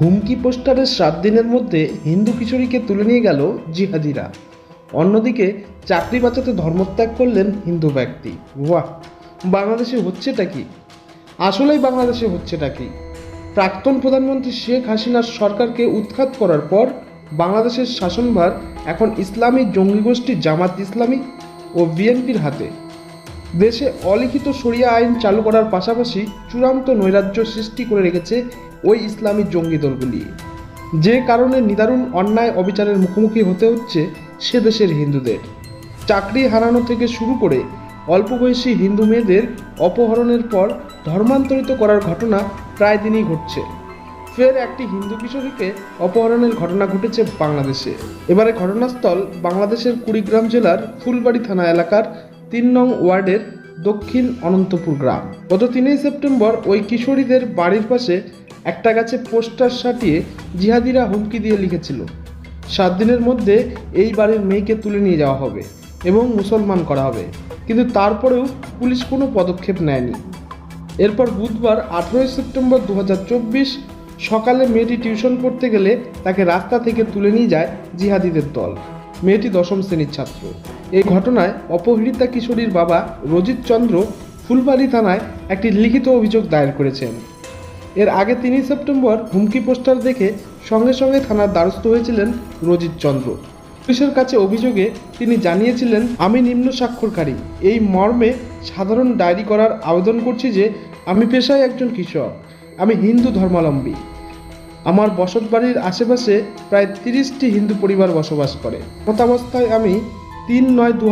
হুমকি পোস্টারের সাত দিনের মধ্যে হিন্দু কিশোরীকে তুলে নিয়ে গেল জিহাদিরা। অন্যদিকে চাকরি বাঁচাতে ধর্মত্যাগ করলেন হিন্দু ব্যক্তি। বাহ বাংলাদেশে হচ্ছেটা কি? আসলেই বাংলাদেশে হচ্ছেটা কি? প্রাক্তন প্রধানমন্ত্রী শেখ হাসিনার সরকারকে উৎখাত করার পর বাংলাদেশের শাসনভার এখন ইসলামী জঙ্গি গোষ্ঠী জামাত ইসলামী ও বিএনপির হাতে। দেশে অলিখিত শরিয়া আইন চালু করার পাশাপাশি চূড়ান্ত নৈরাজ্য সৃষ্টি করে রেখেছে ওই ইসলামী জঙ্গি দলগুলি। যে কারণে নিদারুণ অন্যায় অবিচারের মুখোমুখি হতে হচ্ছে সে দেশের হিন্দুদের। চাকরি হারানো থেকে শুরু করে অল্প বয়সী হিন্দু মেয়েদের অপহরণের পর ধর্মান্তরিত করার ঘটনা প্রায় দিনই ঘটছে। ফের একটি হিন্দু কিশোরীকে অপহরণের ঘটনা ঘটেছে বাংলাদেশে। এবারে ঘটনাস্থল বাংলাদেশের কুড়িগ্রাম জেলার ফুলবাড়ি থানা এলাকার তিন নং ওয়ার্ডের দক্ষিণ অনন্তপুর গ্রাম। গত তিনই সেপ্টেম্বর ওই কিশোরীদের বাড়ির পাশে একটা গাছে পোস্টার সাটিয়ে জিহাদিরা হুমকি দিয়ে লিখেছিল, সাত দিনের মধ্যে এই বাড়ির মেয়েকে তুলে নিয়ে যাওয়া হবে এবং মুসলমান করা হবে। কিন্তু তারপরেও পুলিশ কোনো পদক্ষেপ নেয়নি। এরপর বুধবার আঠেরোই সেপ্টেম্বর দু হাজার চব্বিশ সকালে মেয়েটি টিউশন পড়তে গেলে তাকে রাস্তা থেকে তুলে নিয়ে যায় জিহাদিদের দল। মেয়েটি দশম শ্রেণির ছাত্র। এই ঘটনায় অপহৃতা কিশোরীর বাবা রজিত চন্দ্র ফুলবাড়ি থানায় একটি লিখিত অভিযোগ দায়ের করেছেন। এর আগে তিনই সেপ্টেম্বর হুমকি পোস্টার দেখে সঙ্গে সঙ্গে থানার দ্বারস্থ হয়েছিলেন রজিত চন্দ্র। পুলিশের কাছে অভিযোগে তিনি জানিয়েছিলেন, আমি নিম্ন স্বাক্ষরকারী। এই মর্মে সাধারণ ডায়েরি করার আবেদন করছি যে আমি পেশায় একজন কৃষক আমি হিন্দু ধর্মাবলম্বী। আমার বসত বাড়ির আশেপাশে প্রায় তিরিশটি হিন্দু পরিবার বসবাস করে। মতাবস্থায় আমি তিন নয় দু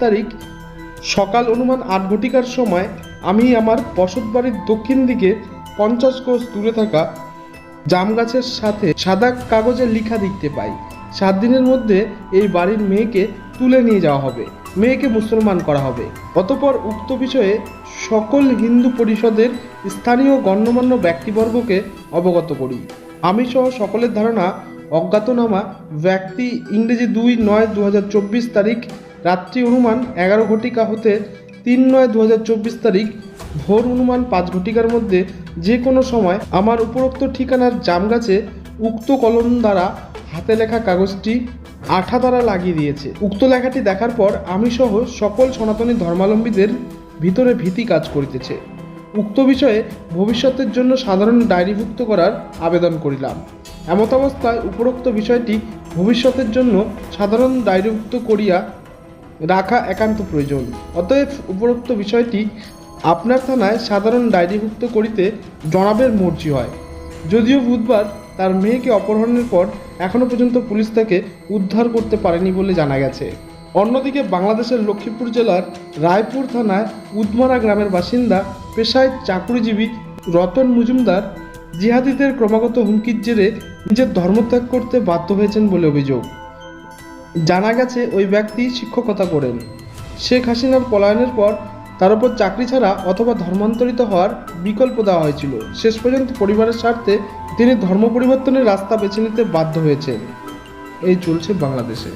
তারিখ সকাল অনুমান আট ঘটিকার সময় আমি আমার বসত বাড়ির দক্ষিণ দিকে পঞ্চাশ কোষ দূরে থাকা জাম গাছের সাথে সাদা কাগজে লিখা দেখতে পাই। সাত দিনের মধ্যে এই বাড়ির মেয়েকে তুলে নিয়ে যাওয়া হবে, মেয়েকে মুসলমান করা হবে। অতপর উক্ত বিষয়ে সকল হিন্দু পরিষদের স্থানীয় গণ্যমান্য ব্যক্তিবর্গকে অবগত করি। আমি সহ সকলের ধারণা, অজ্ঞাতনামা ব্যক্তি ইংরেজি দুই নয় দু তারিখ, রাত্রি অনুমান এগারো ঘটিকা হতে তিন নয় দু তারিখ, ভোর অনুমান পাঁচ ঘটিকার মধ্যে যে কোনো সময় আমার উপরোক্ত ঠিকানার জামগাছে উক্ত কলম দ্বারা হাতে লেখা কাগজটি আঠা দ্বারা লাগিয়ে দিয়েছে। উক্ত লেখাটি দেখার পর আমি সহ সকল সনাতনী ধর্মাবলম্বীদের ভিতরে ভীতি কাজ করিতেছে। উক্ত বিষয়ে ভবিষ্যতের জন্য সাধারণ ডায়েরিভুক্ত করার আবেদন করিলাম। এমত অবস্থায় উপরোক্ত বিষয়টি ভবিষ্যতের জন্য সাধারণ ডায়েরিভুক্ত করিয়া রাখা একান্ত প্রয়োজন। অতএব উপরোক্ত বিষয়টি আপনার থানায় সাধারণ ডায়েরিভুক্ত করিতে জনাবের মর্জি হয়। যদিও বুধবার তার মেয়েকে অপহরণের পর এখনও পর্যন্ত পুলিশ তাকে উদ্ধার করতে পারেনি বলে জানা গেছে। অন্যদিকে বাংলাদেশের লক্ষ্মীপুর জেলার রায়পুর থানায় উদমারা গ্রামের বাসিন্দা পেশায় চাকুরিজীবী রতন মজুমদার জিহাদিদের ক্রমাগত হুমকির জেরে নিজের ধর্মত্যাগ করতে বাধ্য হয়েছেন বলে অভিযোগ। জানা গেছে, ওই ব্যক্তি শিক্ষকতা করেন। শেখ হাসিনার পলায়নের পর তার উপর চাকরি ছাড়া অথবা ধর্মান্তরিত হওয়ার বিকল্প দেওয়া হয়েছিল। শেষ পর্যন্ত পরিবারের স্বার্থে তিনি ধর্ম পরিবর্তনের রাস্তা বেছে নিতে বাধ্য হয়েছেন। এই চলছে বাংলাদেশে।